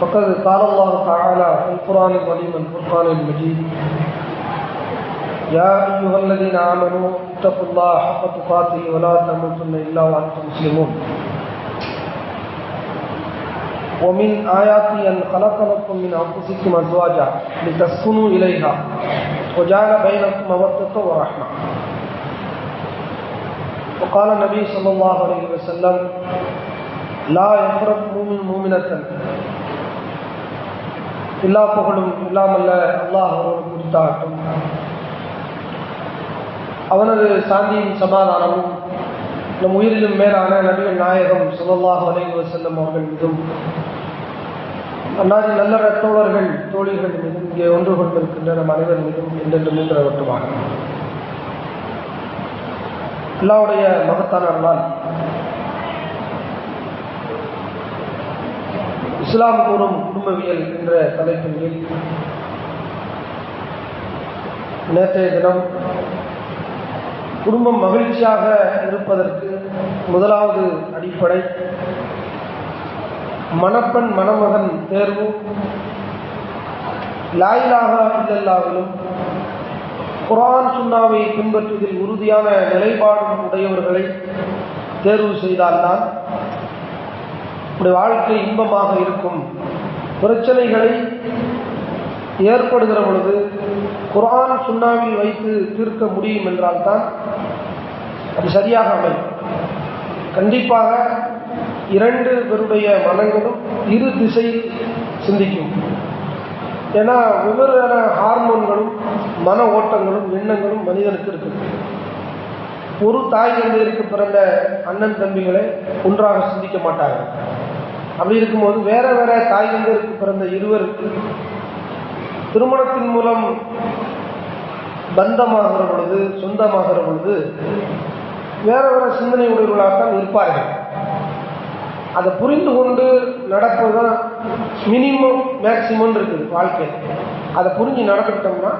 فقد قال الله تعالى في القرآن العظيم الفرقان المجيد. يا أيها الذين آمنوا اتقوا الله حق تقاته ولا تموتن إلا وأنتم مسلمون. ومن آياته أن خلق لكم من أنفسكم أزواجا لتسكنوا إليها وجعل بينكم مودة ورحمة. وقال النبي صلى الله عليه وسلم لا يفرق مؤمن مؤمنة எல்லா புகழும் இல்லாமல்ல அல்லாஹ் அவரோடு கொடுத்தாகட்டும். அவனது சாந்தியும் சமாதானமும் நம் உயிரிலும் மேலான நபிகள் நாயகம் சுல்லாஹ் அலைவ செல்லும் அவர்கள் மீதும் அன்னாரின் நல்ல தோழர்கள் தோழிகள் மீதும் இங்கே ஒன்று கொண்டிருக்கின்ற நம் அனைவர் மீதும் என்றென்று மீன்ற வட்டுமாக மகத்தான அருளால் இஸ்லாம் கூறும் குடும்பவியல் என்ற தலைப்பின் கீழ் நேற்றைய தினம் குடும்பம் மகிழ்ச்சியாக இருப்பதற்கு முதலாவது அடிப்படை மணப்பெண் மணமகன் தேர்வு. லாயிலாக இல்லல்லாவிலும் குரான் சுண்ணாவை பின்பற்றுவதில் உறுதியான நிலைப்பாடு உடையவர்களை தேர்வு செய்தால்தான் நம்முடைய வாழ்க்கை இன்பமாக இருக்கும். பிரச்சனைகளை ஏற்படுகிற பொழுது குரான் சுண்ணாவில் வைத்து தீர்க்க முடியும் என்றால்தான் அது சரியாக அமையும். கண்டிப்பாக இரண்டு பேருடைய மனங்களும் இரு திசையில் சிந்திக்கும். ஏன்னா வெவ்வேறான ஹார்மோன்களும் மன ஓட்டங்களும் எண்ணங்களும் மனிதனுக்கு இருக்குது. ஒரு தாய் தந்தையிற்கு பிறந்த அண்ணன் தம்பிகளை ஒன்றாக சிந்திக்க மாட்டார்கள். அப்படி இருக்கும்போது வேற வேற தாய் தந்தருக்கு பிறந்த இருவருக்கு திருமணத்தின் மூலம் பந்தமாகிற பொழுது சொந்தமாகிற பொழுது வேற வேற சிந்தனை உடையவர்களாகத்தான் இருப்பார்கள். அதை புரிந்து கொண்டு நடப்பதுதான் மினிமம் மேக்சிமம் இருக்குது வாழ்க்கை அதை புரிஞ்சு நடந்துக்கிட்டோம்னா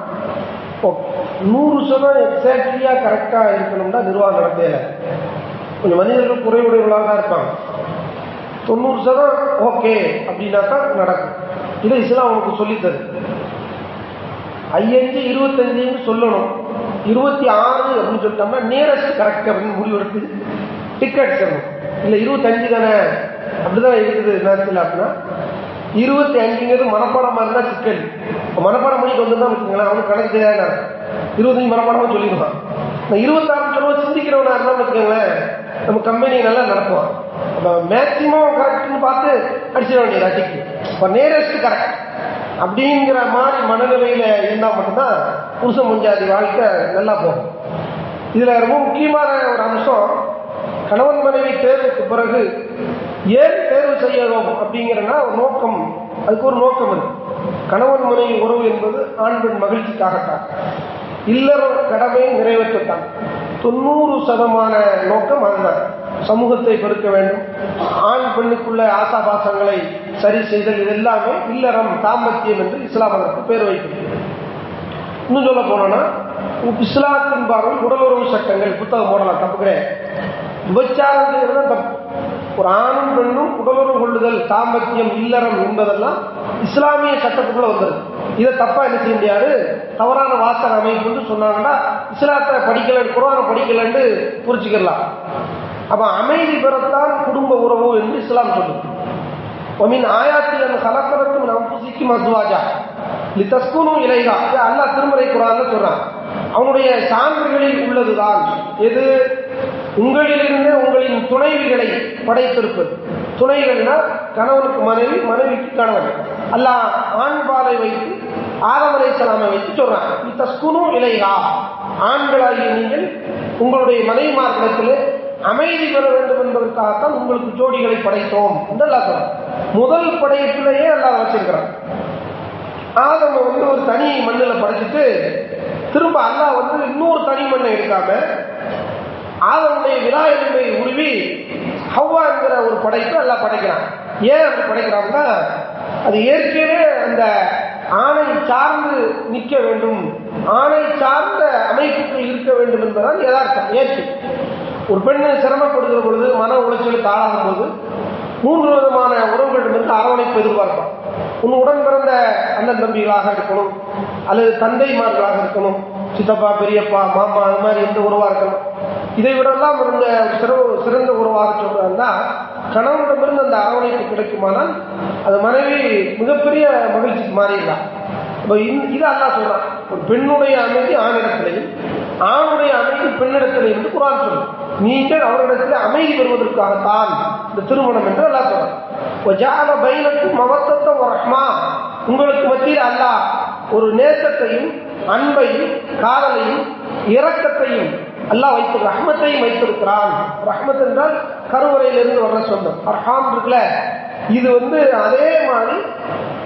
நூறு சதம் எக்ஸாக்ட்லியாக கரெக்டாக இருக்கணும்னா நிர்வாகம் நடத்தையில. கொஞ்சம் மனிதர்கள் குறைவுடையவர்களாக தான் இருப்பாங்க. தொண்ணூறு சதம் ஓகே அப்படின்னா தான் நடக்கும். இது இஸ்லாம் உனக்கு சொல்லித்தரு. ஐயஞ்சு இருபத்தஞ்சுன்னு சொல்லணும். இருபத்தி ஆறு அப்படின்னு சொல்லிட்டோம்னா நியரஸ்ட் கரெக்ட் அப்படின்னு முடிவெடுத்து டிக்கெட் தரணும் இல்லை இருபத்தஞ்சு தானே? அப்படிதான் இருக்குது நேரத்தில் அப்படின்னா. இருபத்தி அஞ்சுங்கிறது மனப்பாடமாக இருந்தால் சிக்கல் மனப்பாடம் பண்ணிட்டு வந்து தான் வச்சுக்கோங்களேன் அவனுக்கு கணக்கு தெரியாத இருபத்தஞ்சு மனப்பாடமாக சொல்லிடுவான். நான் இருபத்தாறு சொல்லுவோம் சிந்திக்கிறவனா இருந்தால் வச்சுக்கோங்களேன் நம்ம கம்பெனி நல்லா நடத்துவான். நம்ம மேக்சிமம் கரெக்ட்னு பார்த்து அடிச்சிட வேண்டியது அடிக்கு. இப்போ நேரஸ்ட் கரெக்ட் அப்படிங்கிற மாதிரி மனநிலையில் இருந்தால் மட்டும்தான் புருஷ முஞ்சாதி வாழ்க்கை நல்லா போகும். இதில் ரொம்ப முக்கியமான ஒரு அம்சம் கணவன் மனைவி தேர்வுக்கு பிறகு ஏன் தேர்வு செய்யணும் அப்படிங்கிறனா ஒரு நோக்கம். அதுக்கு ஒரு நோக்கம் இருக்கு. கணவன் மனைவி உறவு என்பது ஆண் பெண் மகிழ்ச்சிக்காகத்தான். இல்லற கடமை நிறைவேற்றத்தான். தொண்ணூறு சதமான நோக்கம் அதுதான். சமூகத்தை பெருக்க வேண்டும். ஆண் பெண்ணுக்குள்ள ஆசாபாசங்களை சரி செய்தல் இதெல்லாமே இல்லறம் தாம்பத்தியம் என்று இஸ்லாம் அதற்கு பேர் வைக்கிறது இன்னும் சொல்ல போனோம்னா இஸ்லாத்தின் பார்வை உடலுறவு சட்டங்கள் புத்தகம் போடலாம் தப்பு கிடையாது விபச்சாரம் செய்யறது தப்பு. ஒரு ஆணும் பெண்ணும் உடலுறவு கொள்ளுதல் தாம்பத்தியம் இல்லறம் என்பதெல்லாம் இஸ்லாமிய சட்டத்துக்குள்ள வந்தது. இதை தப்பா என்ன செய்ய முடியாது? தவறான வாசக அமைப்புன்னு சொன்னாங்கன்னா இஸ்லாத்தை படிக்கல குரானை படிக்கலன்னு புரிச்சுக்கலாம் அப்ப அமைதி பெறத்தான் குடும்ப உறவு என்று இஸ்லாம் சொல்லுது. ஒமின் ஆயாத்தில் அந்த கலக்கரத்தும் நம்புசிக்கும் அத்வாஜா லித்தஸ்குனும் இலைகா அல்லா திருமறை குரான் சொல்றான். அவனுடைய சான்றுகளில் உள்ளதுதான். எது? உங்களிலிருந்து உங்களின் துணைவிகளை படைத்திருப்பது. துணைகள்னா கணவனுக்கு மனைவி மனைவிக்கு கணவன். அல்லாஹ் ஆண் பாலை வைத்து ஆதவரை சலாமை வைத்து சொல்றான். தஸ்குனும் இலைகா ஆண்களாகிய நீங்கள் உங்களுடைய மனைவிமார்களிடத்தில் அமைதி பெற வேண்டும் என்பதற்காகத்தான் உங்களுக்கு ஜோடிகளை படைத்தோம் என்று அல்லாஹ் சொல்றான் முதல் படைப்பிலேயே அல்லாஹ் வச்சிருக்கிறான். ஆதம் வந்து ஒரு தனி மண்ணில் படைச்சிட்டு திரும்ப அல்லாஹ் வந்து இன்னொரு தனி மண்ணை எடுக்காம ஆதமுடைய விராயனை உருவி ஹவ்வா என்கிற ஒரு படைப்பு எல்லாம் படைக்கிறான். ஏன் அப்படி படைக்கிறான்னா அது ஏற்கனவே அந்த ஆணை சார்ந்து நிற்க வேண்டும். ஆணை சார்ந்த அமைப்புக்கு இருக்க வேண்டும் என்பதால் யதார்த்தம் ஏற்று ஒரு பெண்ணை சிரமப்படுகிற பொழுது மன உளைச்சலுக்கு ஆளாகும் போது மூன்று விதமான உறவுகளிடமிருந்து அரவணைப்பு எதிர்பார்ப்பான். உன் உடன் பிறந்த அண்ணன் தம்பிகளாக இருக்கணும் அல்லது தந்தைமார்களாக இருக்கணும் சித்தப்பா பெரியப்பா மாமா அது மாதிரி எந்த உறவாக இருக்கணும். இதை விடலாம் இருந்த சிறந்த சிறந்த உறவாக சொல்றாங்கன்னா கணவனிடமிருந்து அந்த அரவணைப்பு கிடைக்குமானால் அது மனைவி மிகப்பெரிய மகிழ்ச்சிக்கு மாறிடலாம். இப்போ இது அல்லா சொல்றான். ஒரு பெண்ணுடைய அமைதி ஆணிடத்திலையும் ஆணுடைய அமைதி பெண்ணிடத்திலையும் என்று குரான் சொல்லும் நீங்கள் அவரிடத்தில் அமைதி பெறுவதற்காகத்தான் இந்த திருமணம் என்று அல்லா சொல்றான். பைனக்கும் மவத்தத்தை ரஹ்மா உங்களுக்கு மத்தியில் அல்லாஹ் ஒரு நேசத்தையும் அன்பையும் காதலையும் இரக்கத்தையும் அல்லாஹ் வைத்து ரஹ்மத்தையும் வைத்திருக்கிறான். ரஹ்மத் என்றால் கருவறையிலிருந்து வர்ற சொந்தம். அர்ஹாம் இருக்குல்ல? இது வந்து அதே மாதிரி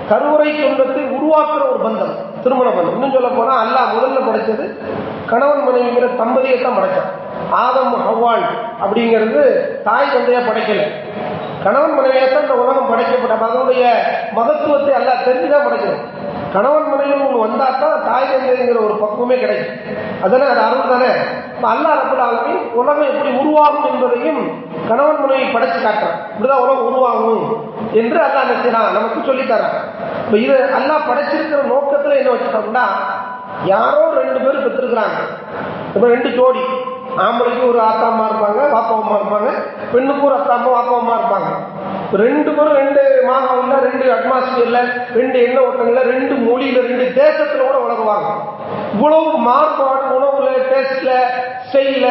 கருவறை சொந்தத்தை உருவாக்குற ஒரு பந்தம். திருமணம் பண்ண. இன்னும் சொல்ல போனா அல்லாஹ் முதல்ல படைச்சது கணவன் மனைவிங்கிற தம்பதியை தான் படைச்சான். ஆதம் ஹவ்வாள் அப்படிங்கிறது தாய் தந்தையா படைக்கல. கணவன் மனைவியை தான் இந்த உலகம் படைக்கப்பட்ட அதனுடைய மகத்துவத்தை எல்லாம் தெரிஞ்சுதான் படைக்கணும். கணவன் மனைவி ஒன்று வந்தா தான் தாய் தந்தைங்கிற ஒரு பக்குவமே கிடைக்கும். அதனால் அது அருள் தானே? இப்போ அல்லா ரபுல்லாலுமே உலகம் எப்படி உருவாகும் என்பதையும் கணவன் மனைவி படைச்சு காட்டுறான். இப்படிதான் உலகம் உருவாகும் என்று அல்லா என்ன நமக்கு சொல்லித்தரான் இப்போ இது அல்லா படைச்சிருக்கிற நோக்கத்தில் என்ன வச்சுட்டோம்னா யாரோ ரெண்டு பேர் பெற்றிருக்கிறாங்க. இப்போ ரெண்டு ஜோடி. ஆம்பளைக்கு ஒரு ஆத்தா அம்மா இருப்பாங்க வாப்பா அம்மா இருப்பாங்க பெண்ணுக்கு ஒரு அத்தா அம்மா வாப்பா அம்மா இருப்பாங்க. ரெண்டு பேரும் ரெண்டு மாகாணம்ல ரெண்டு அட்மாஸ்பியர்ல ரெண்டு எண்ண ஓட்டங்கள்ல ரெண்டு மொழியில ரெண்டு தேசத்துல கூட உலகுவாங்க இவ்வளவு மாறுபாடு உணவுல டேஸ்ட்ல ஸ்டைல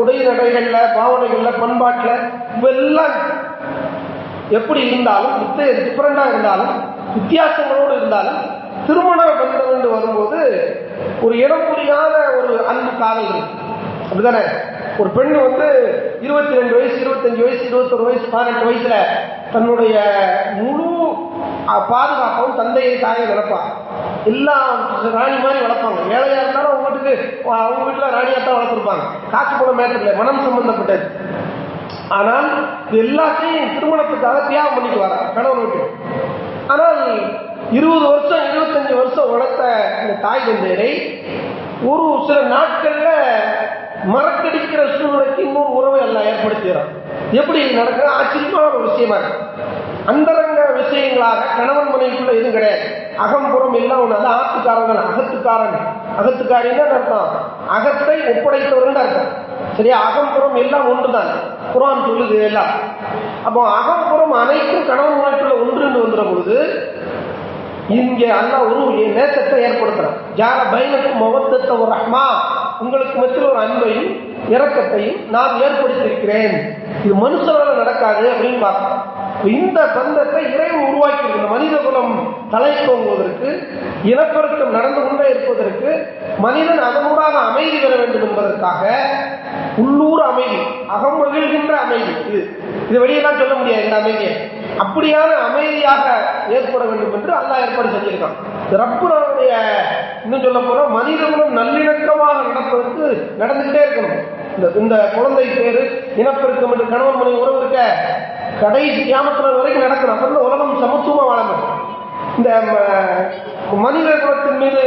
உடை நடைகள்ல பாவனைகள்ல பண்பாட்டுல இவெல்லாம் எப்படி இருந்தாலும் டிஃப்ரெண்டாக இருந்தாலும் வித்தியாசங்களோடு இருந்தாலும் திருமண பந்தம் என்று வரும்போது ஒரு இடம் புரியாத ஒரு அன்பு காதல் இருக்கு. அப்படிதானே ஒரு பெண் வந்து இருபத்தி ரெண்டு வயசு இருபத்தஞ்சு வயசு இருபத்தொரு வயசு பதினெட்டு வயசுல தன்னுடைய முழு பாதுகாப்பும் தந்தையை தாயை வளர்ப்பான் எல்லாம் ராணி மாதிரி வளர்ப்பாங்க. ஏழையா இருந்தாலும் அவங்க வீட்டுக்கு அவங்க வீட்டில் ராணியா தான் வளர்த்துருப்பாங்க. காசு போல மேட்டர் இல்லை. மனம் சம்பந்தப்பட்டது. ஆனால் எல்லாத்தையும் திருமணத்துக்காக தியாகம் பண்ணிட்டு வர கணவன் விட்டு. ஆனால் இருபது வருஷம் இருபத்தஞ்சு வருஷம் வளர்த்த இந்த தாய் தந்தையரை ஒரு சில நாட்கள்ல மறக்கடிக்கிற சூழ்நிலைக்கு இன்னொரு உறவை எல்லாம் ஏற்படுத்துகிறான். எப்படி நடக்கிற ஆச்சரியமான ஒரு விஷயமா இருக்கு. அந்தரங்க விஷயங்களாக கணவன் மனைவிக்குள்ள எதுவும் கிடையாது. அகம்புறம் எல்லாம் ஒன்று அதான் அகத்துக்காரன் அகத்துக்காரன். அகத்துக்காரின்னு அர்த்தம்? அகத்தை ஒப்படைத்தவர்கள் அர்த்தம் சரியா அகம்புறம் எல்லாம் ஒன்றுதான். குரான் சொல்லுது எல்லாம். அப்போ அகம்புறம் அனைத்தும் கணவன் மனைவிக்குள்ள ஒன்று வந்துற பொழுது இங்கே அல்லா ஒரு நேசத்தை ஏற்படுத்துறான். ஜால பைனக்கும் முகத்தத்தை ஒரு ரஹ்மா. உங்களுக்கு மத்தியில் ஒரு அன்பையும் இறக்கத்தையும் நான் ஏற்படுத்தியிருக்கிறேன். இது மனுஷனால நடக்காது அப்படின்னு பார்க்கணும். இந்த பந்தத்தை இறைவன் உருவாக்கி இந்த மனித குலம் தலை தோங்குவதற்கு இனப்பெருக்கம் நடந்து கொண்டே இருப்பதற்கு மனிதன் அதனூடாக அமைதி பெற வேண்டும் என்பதற்காக உள்ளூர் அமைதி அகம் மகிழ்கின்ற அமைதி. இது இது வெளியெல்லாம் சொல்ல முடியாது இந்த அமைதியை. அப்படியான அமைதியாக ஏற்பட வேண்டும் என்று அல்லாஹ் ஏற்பாடு செஞ்சிருக்கான். ரப்புடைய இன்னும் சொல்ல போனா மனிதகுலம் நல்லிணக்கமாக நடப்பதற்கு நடந்துகிட்டே இருக்கணும். இந்த இந்த குழந்தை பேரு இனப்பெருக்கம் என்று கணவன் மனைவி உறவு இருக்க கடைசி கிராமத்தில் வரைக்கும் நடக்கணும் அப்புறம் உலகம் சமத்துவமாக வாழணும். இந்த மனித குலத்தின் மீது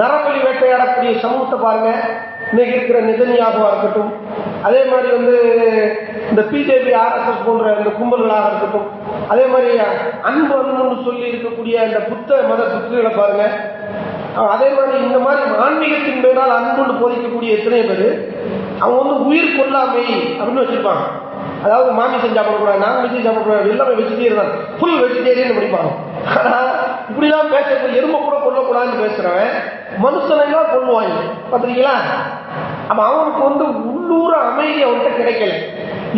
நரபலி வேட்டையாடக்கூடிய சமூகத்தை பாருங்க. இன்னைக்கு இருக்கிற நிதனியாகவா இருக்கட்டும். அதே மாதிரி வந்து இந்த பிஜேபி ஆர்எஸ்எஸ் போன்ற இந்த கும்பல்களாக இருக்கட்டும். அதே மாதிரி அன்பு அன்புன்னு சொல்லி இருக்கக்கூடிய இந்த புத்த மத புத்துகளை பாருங்க. அதே மாதிரி இந்த மாதிரி ஆன்மீகத்தின் பேரால் அன்புன்னு போதிக்கக்கூடிய எத்தனை பேர் அவங்க வந்து உயிர் கொல்லாமை அப்படின்னு வச்சிருப்பாங்க. அதாவது மாமிசம் சாப்பிடக்கூடாது நான் வெஜ்ஜி சாப்பிடக்கூடாது எல்லாமே வெஜிடேரியன் தான். ஃபுல் வெஜிடேரியன் படிப்பாங்க ஆனால் இப்படிலாம் பேச எறும்பை கூட கொல்லக்கூடாதுன்னு பேசுகிறவன் மனுஷனைலாம் கொள்ளுவாங்க பார்த்துருக்கீங்களா? அப்ப அவனுக்கு வந்து உள்ளூர அமைதி அவன்கிட்ட கிடைக்கல.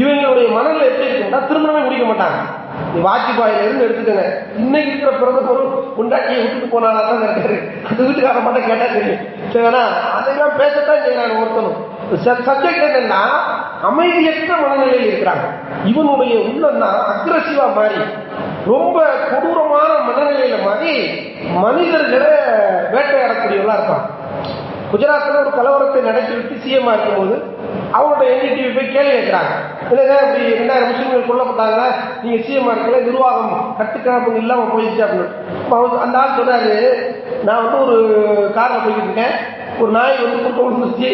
இவங்களுடைய மனநிலை எப்படி இருக்குன்னா திருமணமே முடிக்க மாட்டாங்க. நீ வாஜ்பாயில இருந்து எடுத்துக்கங்க. இன்னைக்கு இருக்கிற பிரதமரும் கொண்டாட்டியை விட்டுட்டு போனாலும் தான் இருக்காரு. அந்த வீட்டுக்கார மட்டும் கேட்டா தெரியும். சரிண்ணா அதெல்லாம் பேசத்தான் செய்யறாங்க ஒருத்தனும். சப்ஜெக்ட் என்னன்னா அமைதியற்ற மனநிலையில் இருக்கிறாங்க. இவனுடைய உள்ளம் தான் அக்ரஸிவா மாறி ரொம்ப கொடூரமான மனநிலையில மாறி மனிதர்களை வேட்டையாடக்கூடியவங்களா இருப்பான் குஜராத்தில் ஒரு கலவரத்தை நடத்தி சிஎம் சிஎம்மா இருக்கும்போது அவங்களோட என்டிடிவி போய் கேள்வி கேட்குறாங்க. இல்லைங்க இப்படி ரெண்டாயிரம் முஸ்லீம்கள் கொல்லப்பட்டாங்க நீங்கள் சிஎம் இருக்கல நிர்வாகம் கட்டுக்கணப்பு இல்லாமல் போயிடுச்சு அப்படின்னு. அந்த ஆள் சொன்னார் நான் வந்து ஒரு காரில் போய்கிட்டு இருக்கேன். ஒரு நாய் வந்து குறுக்க விழுந்துருச்சு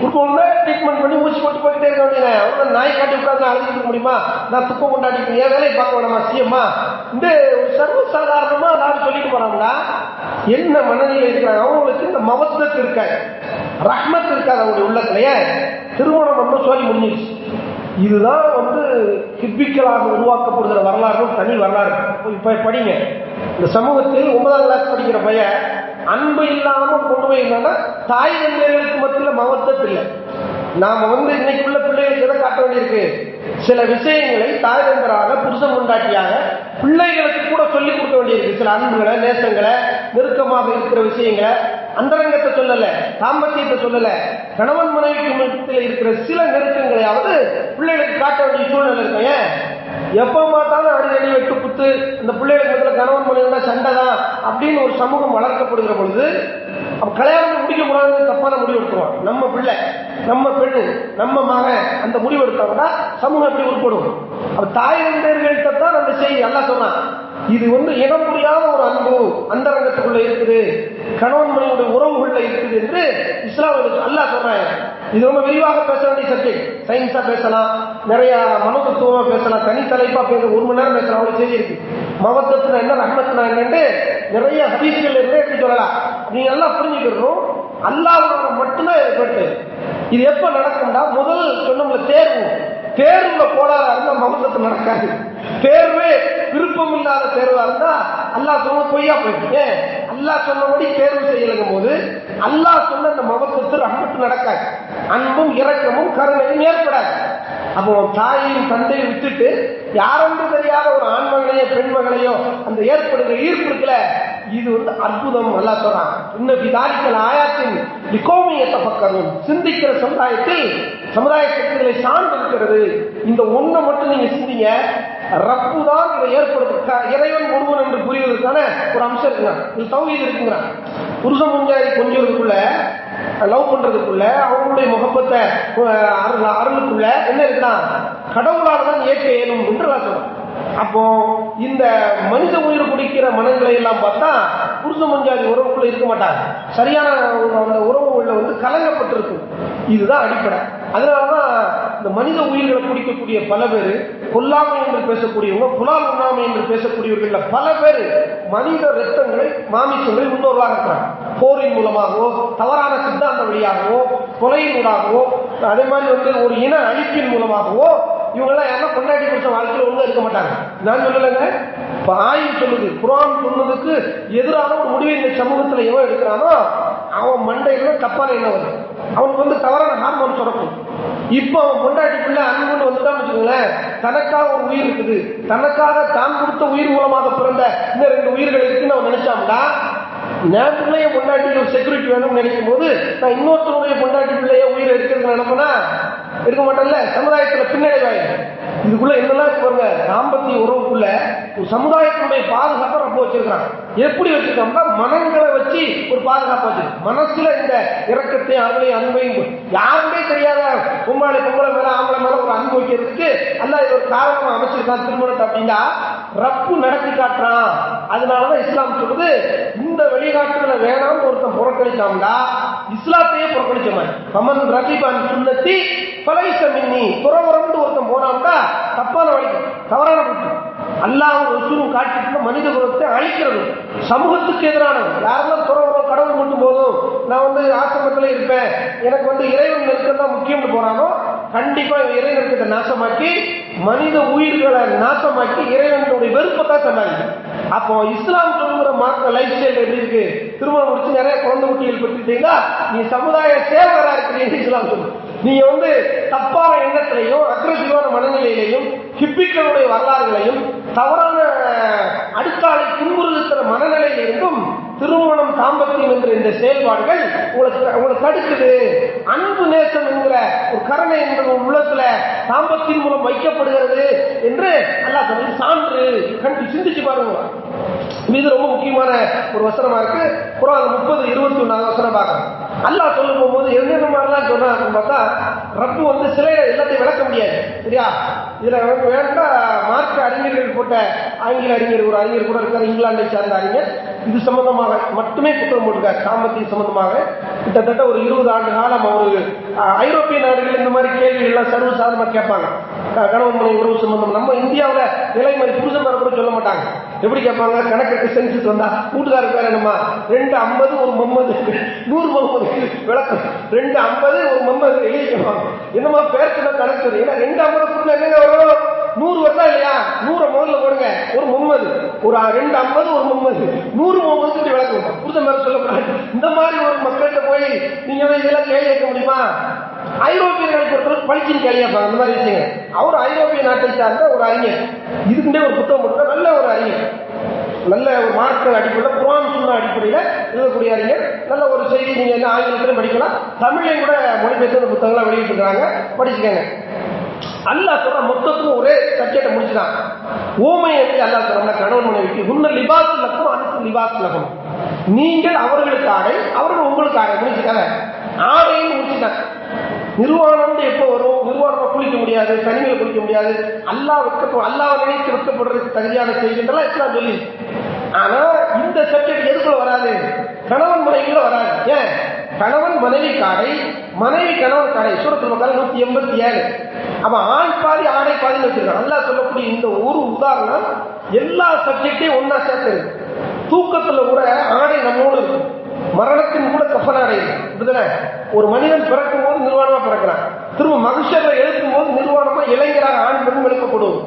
குறுக்க விழுந்தா ட்ரீட்மெண்ட் பண்ணி மூச்சு போட்டு போயிட்டே இருக்க வேண்டியது அவ்வளோ நாய் காட்டி உட்காந்து அழுதுட்டு முடியுமா? நான் துக்கம் கொண்டாடிட்டு என் வேலையை பார்க்க வேணாமா சிஎம்மா? இந்த ஒரு சர்வசாதாரணமா எல்லாரும் சொல்லிட்டு போறாங்களா? என்ன மனநிலை இருக்கிறாங்க? அவங்களுக்கு இந்த மவத்தத்து இருக்காது. ரஹ்மத் இருக்காது அவங்களுடைய உள்ளத்திலேயே. திருமணம் ரொம்ப சொல்லி முடிஞ்சிருச்சு. இதுதான் வந்து ஹிப்பிக்கலாக உருவாக்கப்படுகிற வரலாறு தனி வரலாறு. இப்போ படிங்க. இந்த சமூகத்தில் ஒன்பதாம் கிளாஸ் படிக்கிற பையன் அன்பு இல்லாம கொண்டு போய் என்னன்னா தாய் தந்தையர்களுக்கு மத்தியில் மகத்துவம் இல்லை. நாம வந்து இன்னைக்கு உள்ள பிள்ளைகளுக்கு எதை காட்ட வேண்டியிருக்கு? சில விஷயங்களை தாய் தந்தராக புருஷன் கொண்டாட்டியாக பிள்ளைகளுக்கு கூட சொல்லிக் கொடுக்க வேண்டியிருக்கு. சில அன்புகளை நேசங்களை நெருக்கமாக இருக்கிற விஷயங்களை அந்தரங்கத்தை சொல்லல தாம்பத்தியத்தை சொல்லல கணவன் மனைவிக்கு மத்தியில் இருக்கிற சில நெருக்கங்களையாவது பிள்ளைகளுக்கு காட்ட வேண்டிய சூழ்நிலை இருக்கும் ஏன்? எப்ப பார்த்தாலும் அடிதடி வெட்டு குத்து இந்த பிள்ளைகளுக்கு மத்தியில் கணவன் மனைவியோட சண்டை தான் அப்படின்னு ஒரு சமூகம் வளர்க்கப்படுகிற பொழுது அப்போ கல்யாணம் முடிக்க கூடாதுன்னு தப்பான முடிவு எடுத்துருவான் நம்ம பிள்ளை நம்ம பெண்ணு நம்ம மகன் அந்த முடிவு எடுத்தாங்கன்னா சமூகம் எப்படி உட்படும் அப்ப தாய் தான் அந்த செய்தி எல்லாம் சொன்னான் இது வந்து இனம் புரியாத ஒரு அன்பு அந்தரங்கத்துக்குள்ள இருக்குது கணவன் மனைவியுடைய உறவுகள்ல இருக்குது என்று இஸ்லாம் அல்லாஹ் சொல்றாங்க. இது ரொம்ப விரிவாக பேச வேண்டிய சப்ஜெக்ட் சயின்ஸா பேசலாம் நிறைய மனோதத்துவமா பேசலாம். தனி தலைப்பா பேச ஒரு மணி நேரம் பேசலாம். அவ்வளவு செய்தி இருக்கு. என்ன ரஹ்மத்துல என்னன்னு நிறைய ஹதீஸ்கள் இருந்தே எப்படி சொல்லலாம். நீங்க எல்லாம் புரிஞ்சுக்கிறோம் அல்லாவோட மட்டும்தான் இது பெற்று இது எப்ப நடக்கும்டா? முதல் சொன்னோம்ல தேர்வு. தேர்வுல கோளாறா இருந்தா மமத்தத்து நடக்காது. தேர்வே விருப்பம் இல்லாத தேர்வா இருந்தா அல்லாஹ் சொன்ன பொய்யா போயிட்டு அல்லா அல்லாஹ் சொன்னபடி தேர்வு செய்யலங்கும் போது அல்லாஹ் சொன்ன அந்த மகத்துவத்து ரஹமத்து நடக்காது. அன்பும் இரக்கமும் கருணையும் ஏற்படாது. அப்போ தாயையும் தந்தையும் விட்டுட்டு யாரென்று தெரியாத ஒரு ஆண்மகளையோ பெண்மகளையோ அந்த ஏற்படுகிற ஈர்ப்பு இருக்குல்ல இது வந்து அற்புதம் நல்லா சொல்றான் இன்னும் விதாரிக்கல் ஆயாத்தின் விகோமியத்தை பக்கம் சிந்திக்கிற சமுதாயத்தில் சமுதாய சக்திகளை சார்ந்து இருக்கிறது இந்த ஒண்ணை மட்டும் நீங்க சிந்திங்க. ரப்பு தான் இதை ஏற்படுத்த இறைவன் ஒருவன் என்று புரிவதற்கான ஒரு அம்சம் இருக்குங்க இது தௌஹீத் இருக்குங்கிறான் புருஷ முஞ்சாரி கொஞ்சதுக்குள்ள லவ் பண்றதுக்குள்ள அவங்களுடைய முகப்பத்தை அருள் அருளுக்குள்ள என்ன இருக்குன்னா கடவுளால் தான் ஏற்க இயலும் என்று நான் சொல்றேன். அப்போ இந்த மனித உயிர் குடிக்கிற மனங்களை எல்லாம் பார்த்தா புருஷ மஞ்சாதி உறவுக்குள்ள இருக்க மாட்டாங்க. சரியான அந்த உறவுகளில் வந்து கலங்கப்பட்டிருக்கும் இதுதான் அடிப்படை. அதனாலதான் இந்த மனித உயிர்களை குடிக்கக்கூடிய பல பேர் கொல்லாமை என்று பேசக்கூடியவங்க புலால் உண்ணாமை என்று பேசக்கூடியவர்கள் பல பேர் மனித ரத்தங்களை மாமிசங்களை முன்னோர்களாக இருக்கிறாங்க போரின் மூலமாகவோ தவறான சித்தாந்த வழியாகவோ கொலையின் ஊடாகவோ அதே மாதிரி வந்து ஒரு இன அழிப்பின் மூலமாகவோ இவங்கெல்லாம் யாரும் கொண்டாடி கொடுத்த வாழ்க்கையில் ஒன்றும் இருக்க மாட்டாங்க. நான் சொல்லலைங்க. இப்போ ஆயுள் சொல்லுது குரான் சொன்னதுக்கு எதிரான ஒரு முடிவை இந்த சமூகத்தில் எவன் எடுக்கிறானோ அவன் மண்டையில தப்பான என்ன வருது. அவனுக்கு வந்து தவறான ஹார்மோன் சுரக்கும் இப்போ பொண்டாட்டிக்குள்ள அன்புன்னு வந்துட்டான்னு வச்சுக்கோங்களேன் தனக்காக ஒரு உயிர் இருக்குது. தனக்காக தான் கொடுத்த உயிர் மூலமாக பிறந்த இந்த ரெண்டு உயிர்கள் இருக்குன்னு அவன் நினைச்சாம்டா நான் பொண்டாட்டிக்கு ஒரு செக்யூரிட்டி வேணும்னு நினைக்கும் போது நான் இன்னொருத்தருடைய பொண்டாட்டி பிள்ளைய உயிர் எடுக்கிறது நினைப்பேனா? எடுக்க மாட்டேன்ல? சமுதாயத்தில் பின்னடைவாயிடும் இதுக்குள்ள என்னெல்லாம் பாருங்க தாம்பத்திய உறவுக்குள்ள ஒரு சமுதாயத்தினுடைய பாதுகாப்பை ரொம்ப வச்சிருக்காங்க எப்படி வச்சிருக்கோம்னா மனங்களை வச்சு ஒரு பாதுகாப்பு வச்சிருக்கு. மனசுல இந்த இரக்கத்தையும் அருளையும் அன்பையும் யாருமே தெரியாத பொம்பளை பொம்பளை மேல ஆம்பளை மேல ஒரு அன்பு வைக்கிறதுக்கு அல்ல இது ஒரு காரணமா அமைச்சிருக்கான் திருமணத்தை அப்படின்னா ரப்பு நடத்தி காட்டுறான். அதனாலதான் இஸ்லாம் சொல்றது இந்த வெளிநாட்டுல வேணாம்னு ஒருத்தன் புறக்கணிச்சாம்டா இஸ்லாத்தையே புறக்கணிச்ச மாதிரி. கமன் ரபிபான் சுண்ணத்தி பலைச மின்னி. புறவரம்னு ஒருத்தன் போனா தப்பான வழி தவறான குற்றம் அல்லாஹ் ரசூலும் காட்டிட்டு மனித குலத்தை அழிக்கிறது. சமூகத்துக்கு எதிரானது. யாரெல்லாம் துறவரம் கடவுள் மட்டும் போதும் நான் வந்து ஆசிரமத்தில் இருப்பேன் எனக்கு வந்து இறைவன் நெருக்கம் தான் முக்கியம்னு போறானோ கண்டிப்பா இறை நெருக்கத்தை நாசமாக்கி மனித உயிர்களை நாசமாக்கி இறைவனுடைய வெறுப்பை தான் சம்பாதிக்கும் அப்போ இஸ்லாம் சொல்லுகிற மாற்ற லைஃப் ஸ்டைல் எப்படி இருக்கு? திருமணம் முடிச்சு நிறைய குழந்தை குட்டிகள் பெற்றுட்டீங்கன்னா நீ சமுதாய சேவகரா இருக்கிறீங்க இஸ்லாம் சொல்லு நீங்க வந்து தப்பான எண்ணத்திலையும் அக்ரசிவான மனநிலையிலையும் ஹிப்பிக்களுடைய வரலாறுகளையும் தவறான அடுத்தாலை துன்புறுத்துற மனநிலையிலிருந்தும் திருமணம் தாம்பத்தியம் என்ற இந்த செயல்பாடுகள் உங்களுக்கு உங்களை தடுக்குது. அன்பு நேசம் என்கிற ஒரு கருணை என்ற உள்ளத்துல தாம்பத்தின் மூலம் வைக்கப்படுகிறது என்று அல்லாஹ் சொல்லி சான்று கண்டு சிந்திச்சு பாருங்க. இது ரொம்ப முக்கியமான ஒரு வசனமா இருக்கு. குரான் முப்பது இருபத்தி ஒன்னாவது வசனம் பார்க்கணும் அல்லாஹ் சொல்லும் போகும்போது எந்தெந்த மாதிரிலாம் சொன்னாங்க அப்படின்னு பார்த்தா ரப்பு வந்து சிலையில எல்லாத்தையும் விளக்க முடியாது. சரியா? இதுல வேண்டாம். வேண்டா மார்க்க அறிஞர்கள் போட்ட ஆங்கில அறிஞர் ஒரு அறிஞர் கூட இருக்கார் இங்கிலாந்தை சார்ந்த அறிஞர். இது சம்பந்தமாக மட்டுமே புத்தகம் போட்டிருக்கார் சாம்பத்தியம் சம்பந்தமாக. கிட்டத்தட்ட ஒரு இருபது ஆண்டு காலம் ஒரு ஐரோப்பிய நாடுகள் இந்த மாதிரி கேள்விகள்லாம் எல்லாம் சர்வசாதாரணமா கேட்பாங்க. கணவன் மனைவி உறவு சம்பந்தம். நம்ம இந்தியாவில் நிலைமறை மாதிரி புருஷன் கூட சொல்ல மாட்டாங்க. எப்படி கேட்பாங்க? கணக்கெட்டு சென்சஸ் வந்தா வீட்டுக்காரர் பேர் என்னம்மா? ரெண்டு ஐம்பது ஒரு மும்மது நூறு முகமது விளக்கம். ரெண்டு ஐம்பது ஒரு மும்மது எழுதிக்குவாங்க என்னம்மா பேர் சொன்ன கணக்கு ஏன்னா ரெண்டு ஐம்பது கூட என்னங்க வரும்? நூறு வருதா இல்லையா? நூறை முதல்ல போடுங்க. ஒரு மும்மது ஒரு ரெண்டு ஐம்பது ஒரு மும்மது நூறு முகமது விளக்கம் புருஷன் பேர் சொல்லக்கூடாது. இந்த மாதிரி ஒரு மக்கள்கிட்ட போய் நீங்க இதெல்லாம் கேள்வி கேட்க முடியுமா? ஐரோப்பியர்களை பொறுத்தவரை பளிச்சின் கேள்வி அந்த மாதிரி விஷயங்கள். அவர் ஐரோப்பிய நாட்டை சார்ந்த ஒரு அறிஞர். இதுக்குண்டே ஒரு புத்தகம் போட்டு நல்ல ஒரு அறிஞர். நல்ல ஒரு மார்க்க அடிப்படையில் குரான் சுண்ணா அடிப்படையில் எழுதக்கூடிய அறிஞர். நல்ல ஒரு செய்தி நீங்க என்ன ஆங்கிலத்திலும் படிக்கலாம். தமிழையும் கூட மொழிபெயர்த்து புத்தகங்களாக வெளியிட்டிருக்கிறாங்க. படிச்சுக்கங்க. அல்லா சொல்ற மொத்தத்துக்கும் ஒரே சப்ஜெக்டை முடிச்சுதான். ஓமை எப்படி அல்லா சொல்ற கணவன் மனைவிக்கு உன்ன லிபாஸ் லக்கம் அனுப்பு லிபாஸ் லகம். நீங்கள் அவர்களுக்கு ஆடை அவர்கள் உங்களுக்கு ஆடை. முடிச்சுக்காங்க. ஆடையும் முடிச்சுட்டாங்க. நிர்வாணம்னு எப்போ வரும்? நிர்வாணமா குளிக்க முடியாது தனிமையில் குளிக்க முடியாது. அல்லா வெட்க அல்லாவை நினைத்து வெட்கப்படுறதுக்கு தகுதியான செய்கின்றலாம் இஸ்லாம் சொல்லி. ஆனா இந்த சப்ஜெக்ட் எதுக்குள்ள வராது? கணவன் மனைவிக்குள்ள வராது. ஏன்? கணவன் மனைவி காடை மனைவி கணவன் காடை. சூரத்தில் மக்கள் நூத்தி எண்பத்தி ஏழு. அவன் ஆண் பாதி ஆடை பாதின்னு வச்சிருக்கான் அல்லா சொல்லக்கூடிய இந்த ஒரு உதாரணம் எல்லா சப்ஜெக்டையும் ஒன்னா சேர்த்து தூக்கத்துல கூட ஆடை நம்மோடு இருக்கும். மரணத்தின் கூட கஃபனாடை ஒரு மனிதன் பிறக்கும் போது நிர்வாணமா பிறக்கிறான். திரும்ப மனுஷர்ல எழுப்பும் போது நிர்வாணமா இளைஞராக ஆண் பெண்ணும் எழுப்பப்படுவோம்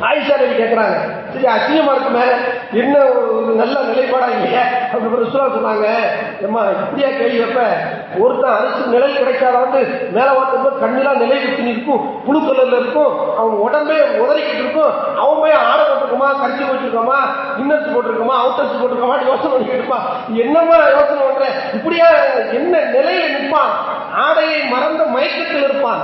ஆயிஷா நபி கேட்குறாங்க சரி அசிங்கமா இருக்கு மேல. என்ன ஒரு நல்ல நிலைப்பாடா இல்லையே? அப்படி ரசூலா சொன்னாங்க. ஏம்மா இப்படியா கேள்வி வைப்ப? ஒருத்தன் அரசு நிழல் கிடைக்காத வந்து மேல பார்த்து கண்ணெல்லாம் நிலை குத்தி இருக்கும். புழு கலர்ல இருக்கும். அவன் உடம்பே உதறிக்கிட்டு இருக்கும். அவன் போய் ஆடை போட்டிருக்கோமா? கரிச்சி போட்டிருக்கோமா? இன்னர்ஸ் போட்டிருக்கோமா? அவுட்டர்ஸ் போட்டிருக்கோமா? யோசனை பண்ணிக்கிட்டு இருப்பான். என்னமா யோசனை பண்ற? இப்படியா என்ன நிலையில நிற்பான்? ஆடையை மறந்த மயக்கத்தில் இருப்பான்.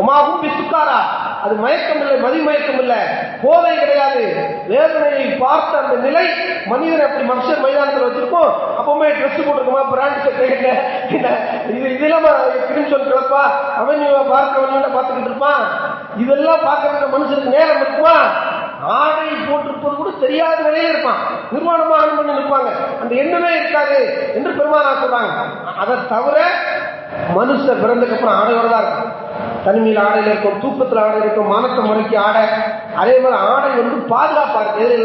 உமாவும் பிசுக்காரா? அது மயக்கம் இல்லை மதி மயக்கம் இல்லை போதை கிடையாது. வேதனையை பார்த்த அந்த நிலை மனிதன் அப்படி மனுஷர் மைதானத்தில் வச்சிருக்கோம் அப்பவுமே ட்ரெஸ் போட்டிருக்குமா பிராண்ட் சட்டை என்ன? இது இதெல்லாம் கிரிம்சல் கிளப்பா? அவன் பார்க்க பார்த்துக்கிட்டு இருப்பான்? இதெல்லாம் பார்க்கறதுக்கு மனுஷனுக்கு நேரம் இருக்குமா? ஆடை போட்டிருப்பது கூட தெரியாத நிலையே இருப்பான். நிர்வாணமா ஆன் பண்ணி நிற்பாங்க. அந்த எண்ணமே இருக்காது என்று பெருமானா சொல்றாங்க. அதை தவிர மனுஷன் பிறந்ததுக்கு அப்புறம் ஆடையோட தான் இருக்கும். தனிமையில் ஆடையில் இருக்கும் தூக்கத்தில் ஆடை இருக்கும் மானத்தை முறைக்கு ஆடை. அதே மாதிரி ஆடை வந்து பாதுகாப்பாக இருக்கு. எது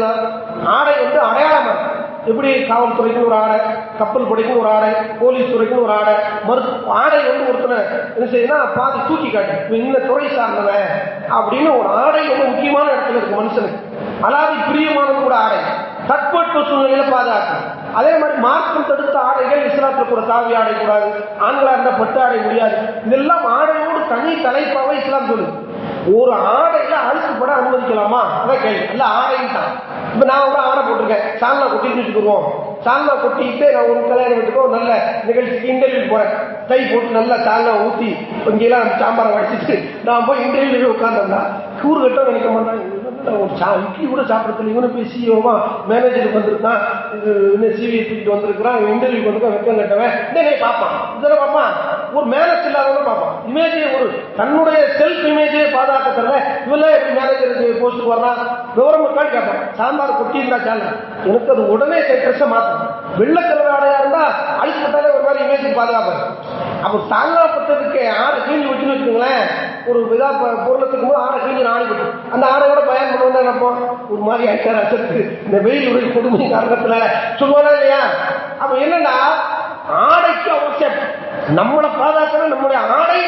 ஆடை வந்து அடையாளமாக இருக்கு. எப்படி காவல்துறைக்குன்னு ஒரு ஆடை கப்பல் படைக்குன்னு ஒரு ஆடை போலீஸ் துறைக்குன்னு ஒரு ஆடை மரு ஆடை வந்து ஒருத்தனை என்ன செய்யுன்னா பாதி தூக்கி காட்டு. இந்த துறை சார்ந்தவன் அப்படின்னு ஒரு ஆடை ரொம்ப முக்கியமான இடத்துல இருக்கு மனுஷனுக்கு. அதாவது பிரியமானது கூட ஆடை. தட்பட்ப சூழ்நிலையில பாதுகாக்கும் அதே மாதிரி மார்க்கம் தடுத்த ஆடைகள் இஸ்லாத்துல கூட காவி ஆடை கூடாது. ஆண்களா இருந்தா பட்டு ஆடை முடியாது. இதெல்லாம் ஆடை தனி தலைப்பாக இஸ்லாம் சொல்லுது ஒரு ஆடையில அழுக்குப்பட அனுமதிக்கலாமா? அதான் கேள்வி. இல்ல ஆடைன்னு தான். இப்ப நான் ஒரு ஆடை போட்டிருக்கேன். சால்னா கொட்டிட்டு வச்சுக்குருவோம் சால்னா கொட்டிட்டு நான் ஒரு கல்யாணம் வீட்டுக்கோ நல்ல நிகழ்ச்சிக்கு இன்டர்வியூ போறேன். கை போட்டு நல்லா சால்னா ஊத்தி இங்கெல்லாம் சாம்பாரை வடிச்சிட்டு நான் போய் இன்டர்வியூ உட்காந்துருந்தா கூறு கட்டம் நினைக்க மாட்டாங்க. ஒரு சா இட்லி கூட சாப்பிடறதுல இவனு போய் சிஓவா மேனேஜருக்கு வந்திருக்கான் இது இன்னும் சிவி தூக்கிட்டு வந்திருக்கிறான். இன்டர்வியூ வந்திருக்கான் வெக்கம் கட்டவன். இந்த பார்ப்பான். இதெல்லாம் பார்ப்பான். ஒரு மேனேஜ் இல்லாதவன பார்ப்பான். இமேஜே ஒரு தன்னுடைய செல்ஃப் இமேஜே பாதுகாக்க தரல இவெல்லாம் எப்படி மேனேஜருக்கு போஸ்ட்டுக்கு வர்றான்? விவரம் இருக்கான்னு கேட்பான். சாம்பார் கொட்டி இருந்தா சால எனக்கு அது உடனே ட்ரெஸ்ஸை மாற்றணும் வெள்ளை ஆடையா இருந்தா அழிச்சு ஒரு மாதிரி இமேஜ் பாதுகாப்பேன் அப்போ தாங்காப்பட்டதுக்கு ஆடை கிழிஞ்சு விட்டுன்னு வச்சுக்கோங்களேன். ஒரு இதாக ப- பொருளத்துக்கு போது ஆடை கிழிஞ்சு ஆணி போட்டு அந்த ஆடையோட பயன் பண்ணுவோம் நினைப்போம் ஒரு மாதிரி ஆயிட்டார் அசத்து. இந்த வெயில் உடைய கொடுமை காரணத்தில். சொல்லுவாரா இல்லையா? அப்போ என்னன்னா ஆடைக்கு அவசியம். நம்மளை பாதுகாக்கணும் நம்முடைய ஆடை